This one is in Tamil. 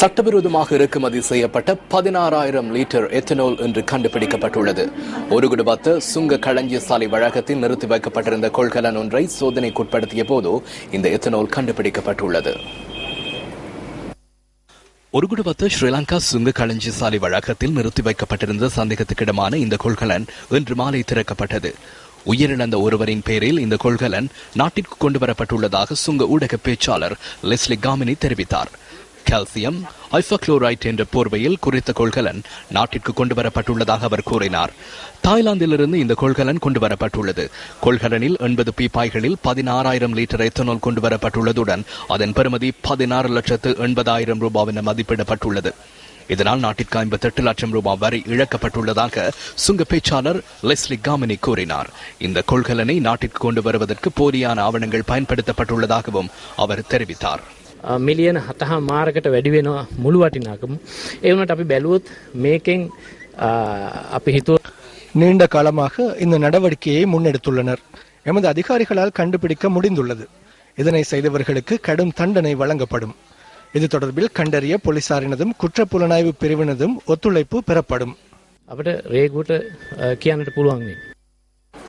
சட்டவிரோதமாக இறக்குமதி செய்யப்பட்ட பதினாறாயிரம் லிட்டர் எத்தனால் இன்று கண்டுபிடிக்கப்பட்டுள்ளது. ஒரு குடும்பத்த சுங்க களஞ்சிய சாலை நிறுத்தி வைக்கப்பட்டிருந்த கொள்கலன் ஒன்றை சோதனைக்குட்படுத்திய போது இந்த எத்தனால் கண்டுபிடிக்கப்பட்டுள்ளது. ஒரு குடும்பத்து ஸ்ரீலங்கா சுங்க களஞ்சி சாலை வளாகத்தில் நிறுத்தி வைக்கப்பட்டிருந்த சந்தேகத்துக்கிடமான இந்த கொள்கலன் இன்று மாலை திறக்கப்பட்டது. உயிரிழந்த ஒருவரின் பேரில் இந்த கொள்கலன் நாட்டிற்கு கொண்டு வரப்பட்டுள்ளதாக சுங்க ஊடக பேச்சாளர் லெஸ்லி காமினி தெரிவித்தார். கால்சியம் ஐஃபக்ளோரைட் என்ற போர்வையில் குறித்த கொள்கலன் நாட்டிற்கு கொண்டு வரப்பட்டுள்ளதாக அவர் கூறினார். தாய்லாந்திலிருந்து இந்த கொள்கலன் கொண்டு வரப்பட்டுள்ளது கொள்கலனில் எண்பது பீப்பாய்களில் பதினாறாயிரம் லிட்டர் எத்தனால் கொண்டு வரப்பட்டுள்ளதுடன் அதன் பெறுமதி பதினாறு லட்சத்து எண்பதாயிரம் ரூபாய் என மதிப்பிடப்பட்டுள்ளது. இதனால் நாட்டிற்கு ஐம்பத்தி எட்டு லட்சம் ரூபாய் வரி இழக்கப்பட்டுள்ளதாக சுங்க பேச்சாளர் லெஸ்லி காமினி கூறினார். இந்த கொள்கலனை நாட்டிற்கு கொண்டு வருவதற்கு போலியான ஆவணங்கள் பயன்படுத்தப்பட்டுள்ளதாகவும் அவர் தெரிவித்தார். මිලියන හතහා මාරකට වැඩි වෙනවා මුළු වටිනාකම ඒ වුණාට අපි බැලුවොත් මේකෙන් අ, අපි හිතුව நீண்ட காலமாக இந்த நடவடிக்கையை முன்னெடுத்துள்ளனர் எமது அதிகாரிகளால் கண்டுபிடிக்க முடிந்துள்ளது இதனை செய்தவர்களுக்கு கடும் தண்டனை வழங்கப்படும் இது தொடர்பில் கண்டறிய போலீசாரினதும் குற்றப்புலனாய்வு பிரிவினதும் ஒத்துழைப்பு பெறப்படும் අපට රේගුවට කියන්නට පුළුවන් වෙයි.